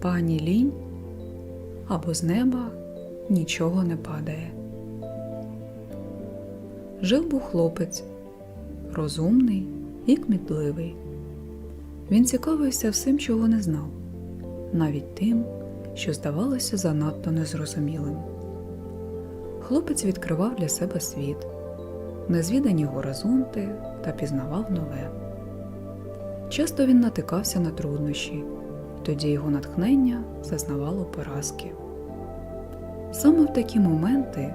Пані лінь або з неба нічого не падає. Жив був хлопець, розумний і кмітливий. Він цікавився всім, чого не знав, навіть тим, що здавалося занадто незрозумілим. Хлопець відкривав для себе світ, незвідані горизонти та пізнавав нове. Часто він натикався на труднощі, тоді його натхнення зазнавало поразки. Саме в такі моменти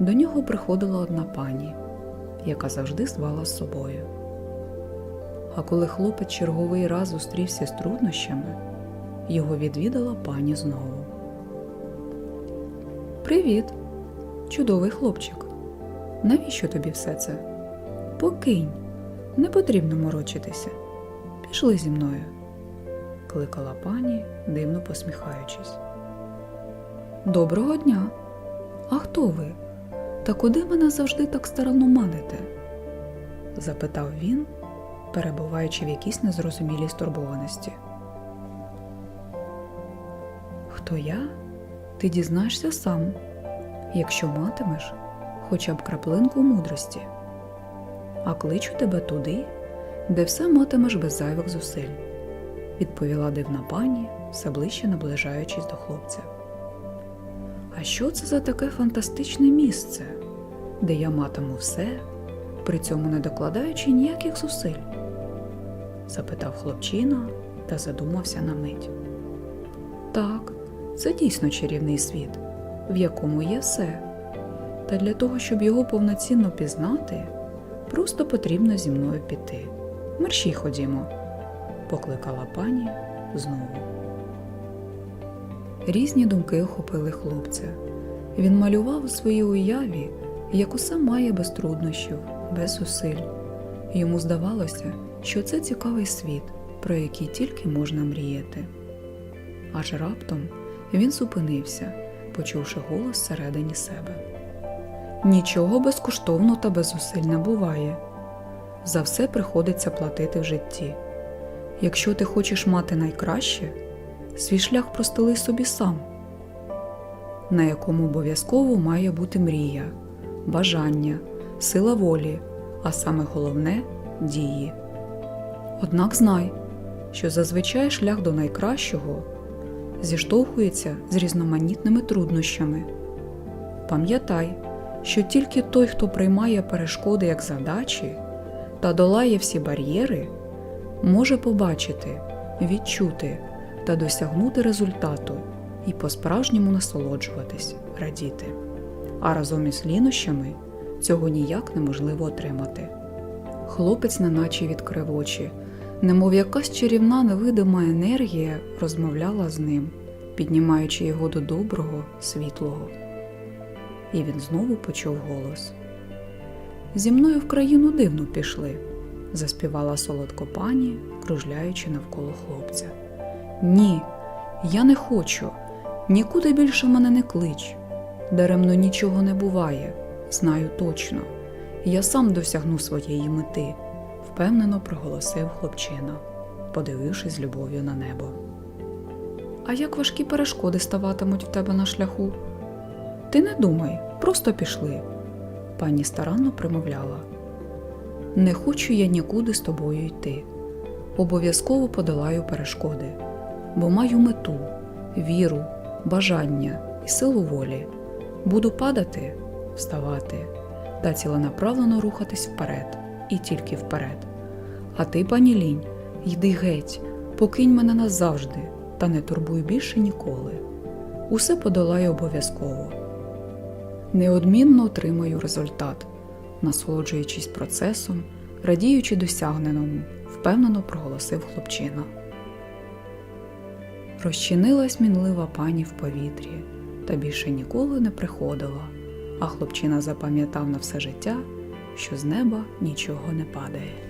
до нього приходила одна пані, яка завжди звала з собою. А коли хлопець черговий раз зустрівся з труднощами, його відвідала пані знову. Привіт, чудовий хлопчик. Навіщо тобі все це? Покинь, не потрібно морочитися. Пішли зі мною, кликала пані, дивно посміхаючись. Доброго дня. А хто ви? Та куди мене завжди так старанно маните? запитав він, перебуваючи в якійсь незрозумілій стурбованості. Хто я? Ти дізнаєшся сам, якщо матимеш хоча б краплинку мудрості, а кличу тебе туди, де все матимеш без зайвих зусиль, відповіла дивна пані, все ближче наближаючись до хлопця. А що це за таке фантастичне місце, де я матиму все, при цьому не докладаючи ніяких зусиль? запитав хлопчина та задумався на мить. Так, це дійсно чарівний світ, в якому є все. Та для того, щоб його повноцінно пізнати, просто потрібно зі мною піти. Мерщій ходімо, покликала пані знову. Різні думки охопили хлопця. Він малював у своїй уяві, як усе має без труднощів, без зусиль. Йому здавалося, що це цікавий світ, про який тільки можна мріяти. Аж раптом він зупинився, почувши голос всередині себе. Нічого безкоштовно та без зусиль не буває. За все приходиться платити в житті. Якщо ти хочеш мати найкраще, свій шлях простили собі сам, на якому обов'язково має бути мрія, бажання, сила волі, а саме головне дії. Однак знай, що зазвичай шлях до найкращого зіштовхується з різноманітними труднощами. Пам'ятай, що тільки той, хто приймає перешкоди як задачі та долає всі бар'єри, може побачити, відчути та досягнути результату і по-справжньому насолоджуватись, радіти. А разом із лінощами цього ніяк неможливо отримати. Хлопець неначе відкрив очі, немов якась чарівна невидима енергія розмовляла з ним, піднімаючи його до доброго, світлого. І він знову почув голос. Зі мною в країну дивну пішли, заспівала солодко пані, кружляючи навколо хлопця. Ні, я не хочу, нікуди більше мене не клич. Даремно нічого не буває, знаю точно. Я сам досягну своєї мети, впевнено проголосив хлопчина, подивившись з любов'ю на небо. А як важкі перешкоди ставатимуть в тебе на шляху? Ти не думай, просто пішли. Пані старанно примовляла. Не хочу я нікуди з тобою йти. Обов'язково подолаю перешкоди, бо маю мету, віру, бажання і силу волі. Буду падати, вставати та ціленаправлено рухатись вперед і тільки вперед. А ти, пані лінь, йди геть, покинь мене назавжди та не турбуй більше ніколи. Усе подолаю обов'язково. Неодмінно отримаю результат, насолоджуючись процесом, радіючи досягненому, впевнено проголосив хлопчина. Розчинилась мінлива пані в повітрі та більше ніколи не приходила, а хлопчина запам'ятав на все життя, що з неба нічого не падає.